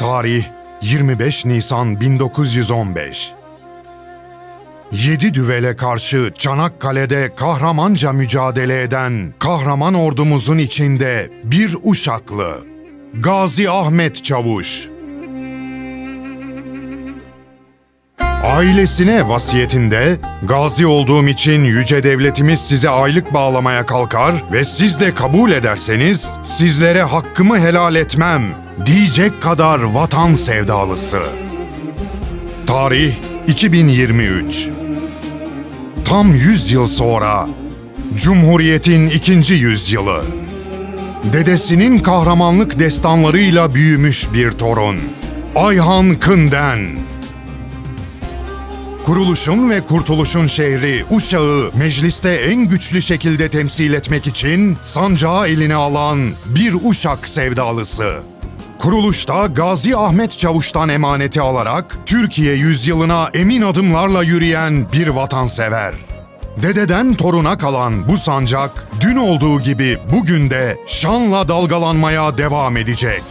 Tarih 25 Nisan 1915. Yedi düvele karşı Çanakkale'de kahramanca mücadele eden kahraman ordumuzun içinde bir uşaklı Gazi Ahmet Çavuş. Ailesine vasiyetinde gazi olduğum için yüce devletimiz size aylık bağlamaya kalkar ve siz de kabul ederseniz sizlere hakkımı helal etmem diyecek kadar vatan sevdalısı. Tarih 2023 Tam 100 yıl sonra Cumhuriyet'in ikinci yüzyılı. Dedesinin kahramanlık destanlarıyla büyümüş bir torun. Ayhan Kınden. Kuruluşun ve kurtuluşun şehri Uşak'ı mecliste en güçlü şekilde temsil etmek için sancağı eline alan bir Uşak sevdalısı. Kuruluşta Gazi Ahmet Çavuş'tan emaneti alarak Türkiye yüzyılına emin adımlarla yürüyen bir vatansever. Dededen toruna kalan bu sancak dün olduğu gibi bugün de şanla dalgalanmaya devam edecek.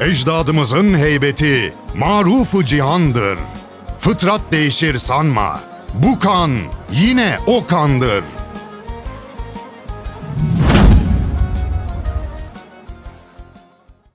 Ecdadımızın heybeti marufu cihandır. Fıtrat değişir sanma. Bu kan yine o kandır.